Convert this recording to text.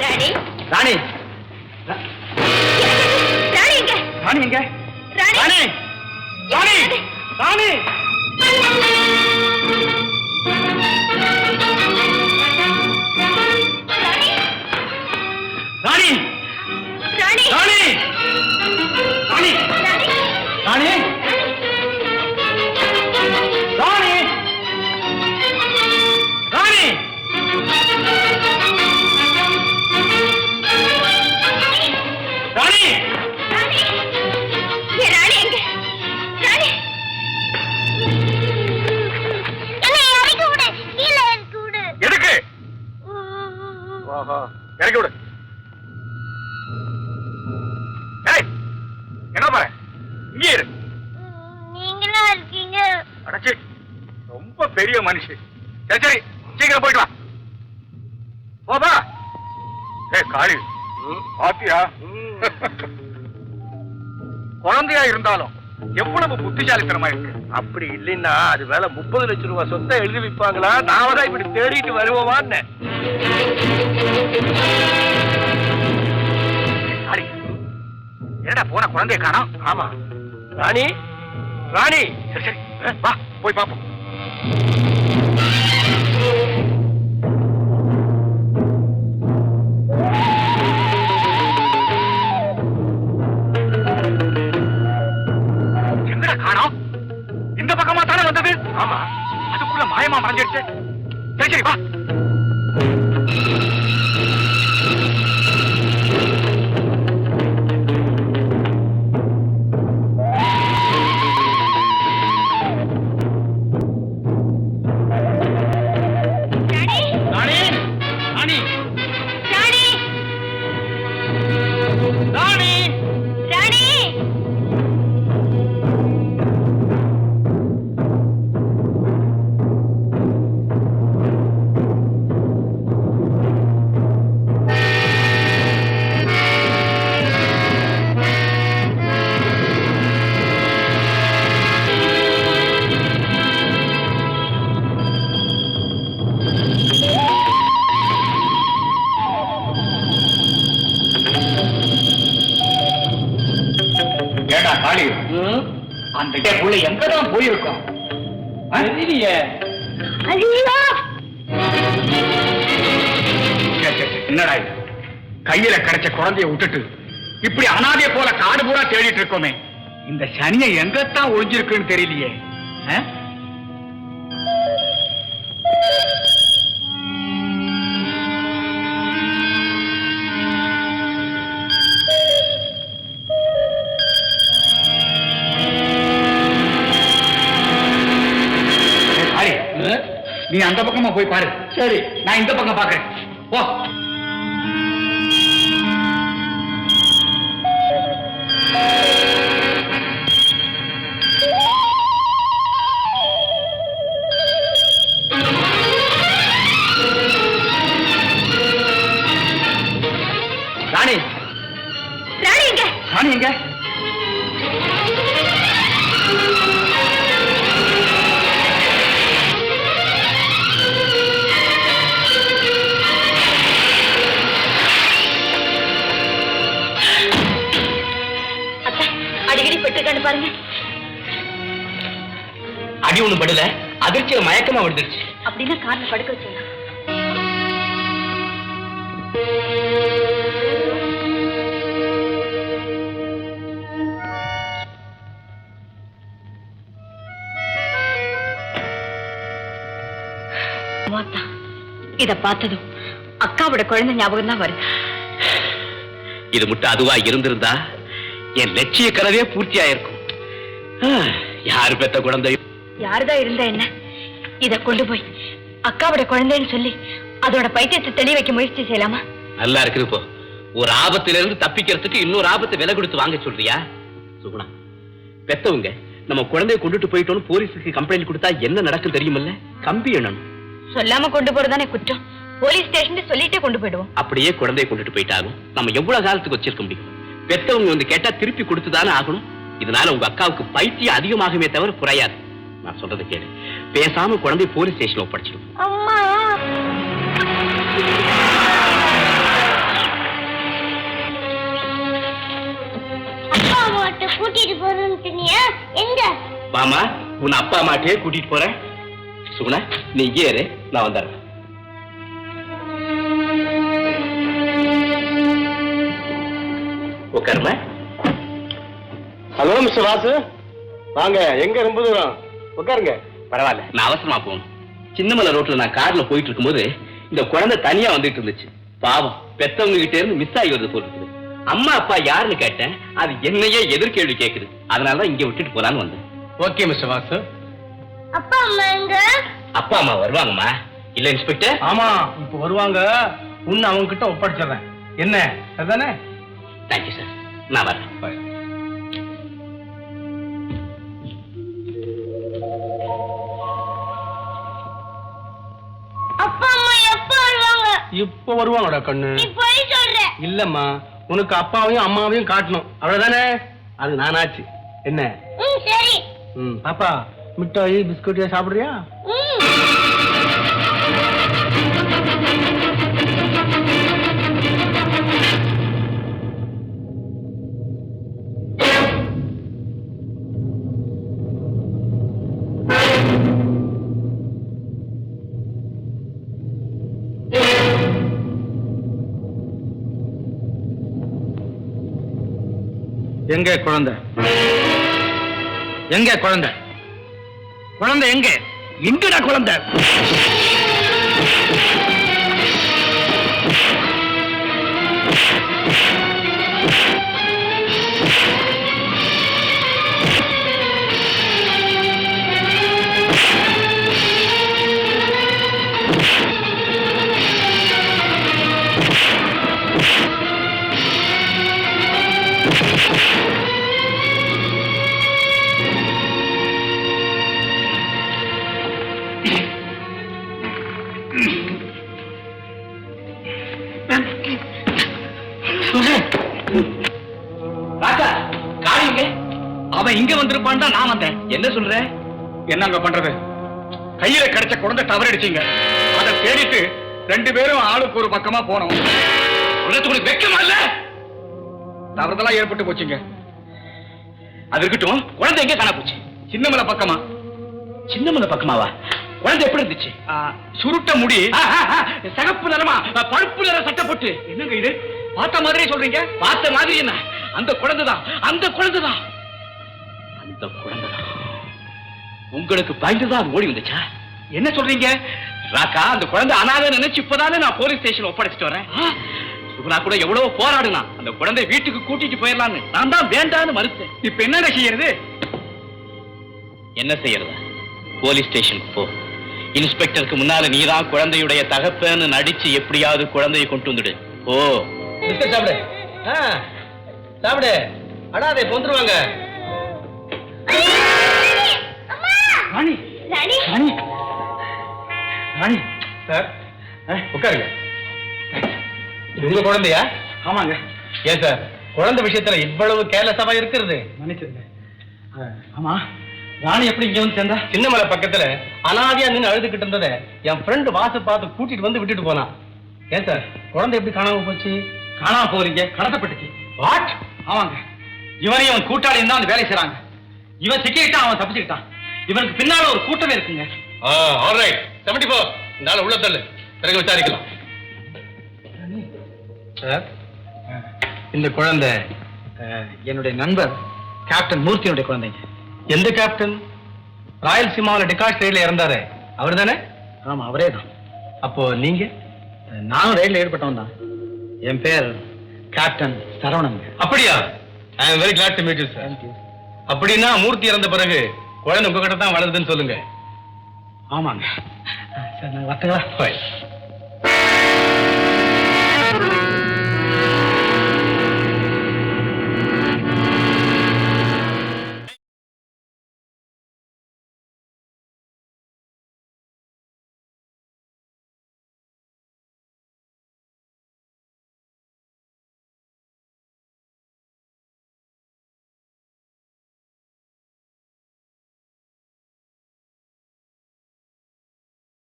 ராணி? ராணி. ராணி எங்க? ராணி எங்க? ராணி. ராணி. ராணி. ராணி. மனுஷி. சரி சரி சீக்கிரம் போயிட்டு வா. போபா ஏ காளி. பாத்தியா? குழந்தையா இருந்தாலும் எவ்வளவு புத்திசாலித்தனமா இருக்கு. அப்படி இல்லைன்னா அது மேல முப்பது லட்சம் ரூபாய் சொத்தை எழுதி வைப்பாங்களா நாம தான் இப்படி தேடிட்டு வருவோமான்னு. என்னடா போன குழந்தைய காணோம்? ஆமா. ராணி? ராணி? சரி சரி. வா போய் பாப்போம். காணோம்? இந்த பக்கமா தானே வந்தது? ஆமா அதுக்குள்ள மாயமா மறைஞ்சிடுச்சு. சரி சரி வா. அந்த புள்ள எங்கதான் போயிருக்கோம்? என்னடா கையில கிடைச்ச குழந்தைய விட்டுட்டு இப்படி அனாதைய போல காடு பூரா தேடிட்டு இருக்கோமே. இந்த சனியை எங்கத்தான் ஒளிஞ்சிருக்குன்னு தெரியலையே. நீ அந்த பக்கமா போய் பாரு. சரி. நான் இந்த பக்கம் பாக்குறேன். போ. ராணி. ராணி எங்க? ராணி எங்க? பெற்றுக்கான்னு பாருங்க. அடி ஒண்ணு படல. அதிர்ச்சியில மயக்கமா விழுந்துருச்சு. அப்படின்னா கார்ல படுக்க மாத்தா, இத பார்த்ததும் அக்காவோட குழந்தை ஞாபகம் தான் வருது. இது மட்டும் அதுவா இருந்திருந்தா? என் லட்சிய கனவே பூர்த்தி ஆயிருக்கும் யாரு பெத்த குழந்தை? யாருதான் இருந்தா என்ன? இத கொண்டு போய் அக்காவோட குழந்தைன்னு சொல்லி அதோட பைத்தியத்தை தெளி வைக்க முயற்சி செய்யலாமா? நல்லா இருக்குது இப்போ ஒரு ஆபத்துல இருந்து தப்பிக்கிறதுக்கு இன்னொரு ஆபத்தை விலை கொடுத்து வாங்க சொல்றியா? சுகுணா பெத்தவங்க நம்ம குழந்தைய கொண்டுட்டு போயிட்டோம்னு போலீஸுக்கு கம்ப்ளைண்ட் கொடுத்தா என்ன நடக்கும் தெரியுமில்ல? கம்பி எண்ணணும் சொல்லாம கொண்டு போறதானே குற்றம்? போலீஸ் ஸ்டேஷன் சொல்லிட்டே கொண்டு போயிடுவோம். அப்படியே குழந்தைய கொண்டுட்டு போயிட்டாலும் நம்ம எவ்வளவு காலத்துக்கு வச்சிருக்க முடியும்? பெத்தவங்க வந்து கேட்டா திருப்பி கொடுத்துதானே ஆகணும். இதனால உங்க அக்காவுக்கு பைத்தியம் அதிகமாகுமே தவிர குறையாது. நான் சொல்றதை கேளு. பேசாம குழந்தை போலீஸ் ஸ்டேஷன்ல ஒப்படைச்சிடும் எங்க? மாமா உன் அப்பா மாட்டே கூட்டிட்டு போறேன். சுகுணா நீ ஏறு நான் வந்துடுறேன். உட்காருமா? Hello mister Vasu. வாங்க எங்க ரொம்ப தூரம்? உட்காருங்க. பரவாயில்ல. நான் அவசரமா போகணும். சின்னமலை ரோட்ல நான் கார்ல போயிட்டு இருக்கும்போது இந்த குழந்தை தனியா வந்துட்டு இருந்துச்சு பாவம் பெத்தவங்க கிட்ட இருந்து மிஸ் ஆகி வருது போல இருக்குது. அம்மா அப்பா யாருன்னு கேட்டேன். அது என்னையே எதிர்கேள்வி கேக்குது. அதனாலதான் இங்க விட்டுட்டு போலான்னு வந்தேன். Okay mister Vasu. அப்பா அம்மா எங்க? அப்பா அம்மா வருவாங்கம்மா. இல்ல இன்ஸ்பெக்டர்? ஆமா இப்ப வருவாங்க. உன்னை அவங்க கிட்ட ஒப்படைச்சிடுறேன். என்ன? அதுதானே? தேங்க்யூ சார் நான் வரேன். அப்பா அம்மா எப்ப வருவாங்க? இப்ப வருவாங்கடா கண்ணு. இல்லம்மா உனக்கு அப்பாவையும் அம்மாவையும் காட்டணும். அவ்வளவுதானே? அது நானாச்சு. என்ன? ம் சரி. ம். பாப்பா மிட்டாய் பிஸ்கட் சாப்பிடுறியா? எங்க குழந்தை? எங்க குழந்தை? குழந்தை எங்க? எங்கடா குழந்தை. இங்க வந்திருப்பான் தான் நான் வந்தேன். என்ன சொல்ற? என்னங்க பண்றது? கையில கிடைச்ச குழந்தை தவறடிச்சீங்க. அதை தேடிட்டு ரெண்டு பேரும் ஆளுக்கு ஒரு பக்கமா போனோம். உனக்கு வெக்கமா இல்ல? தவறுதலா ஏற்பட்டு போச்சுங்க. அது இருக்கட்டும் குழந்தை எங்க காண போச்சு? சின்னமலை பக்கமா? சின்னமலை பக்கமாவா? குழந்தை எப்படி இருந்துச்சு? சுருட்ட முடி. சிகப்பு நிறமா? பழுப்பு நிற சட்டை போட்டு என்னங்க இது? பார்த்த மாதிரியே சொல்றீங்க? பார்த்த மாதிரி என்ன? அந்த குழந்தைதான். அந்த குழந்தைதான். அந்த குழந்தைதான் உங்களுக்கு பயந்துதான் அது ஓடி வந்துச்சா? என்ன சொல்றீங்க? ராக்கா அந்த குழந்தை அனாதை நினைச்சு இப்பதானே நான் போலீஸ் ஸ்டேஷன் ஒப்படைச்சிட்டு வரேன். சுகுணா கூட எவ்வளவு போராடுனா. அந்த குழந்தை வீட்டுக்கு கூட்டிட்டு போயிடலான்னு நான் தான் வேண்டான்னு மறுத்தேன். இப்ப என்ன செய்யறது? என்ன செய்யறது? போலீஸ் ஸ்டேஷனுக்கு போ. இன்ஸ்பெக்டருக்கு முன்னால நீதான் குழந்தையுடைய தகப்பன்னு நடிச்சு எப்படியாவது குழந்தையை கொண்டு வந்துடு. ஓ பிஸ்கட் சாப்பிடு. ஆ, சாப்பிடு. அடாதே ராணி. ராணி? ராணி. ராணி. சார் உட்காருங்க. இது உங்க குழந்தையா? ஆமாங்க. ஏன் சார் குழந்தை விஷயத்துல இவ்வளவு கேர்லெஸ்ஸாவா இருக்கிறது? மன்னிச்சிருங்க ஆமா. ராணி எப்படி இங்க வந்து சேர்ந்தா? சின்னமலை பக்கத்துல அனாதையா நின்னு அழுதுகிட்டு இருந்ததை என் ஃப்ரெண்டு வாச பார்த்து கூட்டிட்டு வந்து விட்டுட்டு போனான். ஏன் சார் குழந்தை எப்படி காணாம போச்சு? காணாம போறீங்க கடத்தப்பட்டுச்சு. வாட் ஆமாங்க. இவனையும் அவன் கூட்டாளியும் தான் அந்த வேலை செய்றாங்க. இவன் சிக்கிக்கிட்டான் அவன் தப்பிச்சுக்கிட்டான். இவனுக்கு பின்னால ஒரு கூட்டமே இருக்குங்க. ஆல்ரைட் செவன்டி ஃபோர் நாளை உள்ள தள்ளு. பிறகு விசாரிக்கலாம். சார் இந்த குழந்தை என்னுடைய நண்பர் கேப்டன் மூர்த்தியுடைய குழந்தைங்க. எந்த கேப்டன் ராயல்சீமாவில் டிகாஷ் ரயில்ல இறந்தாரு. அவர் தானே ஆமா அவரே தான் அப்போ நீங்க? நானும் ரயில்ல ஈடுபட்டவன் தான். என் பேர் கேப்டன் சரவணன் அப்படியா? I am very glad to meet you sir அப்படின்னா மூர்த்தி இறந்த பிறகு குழந்தை உங்ககிட்ட தான் வளருதுன்னு சொல்லுங்க. ஆமாங்க. சரி நான் வரட்டுங்களா?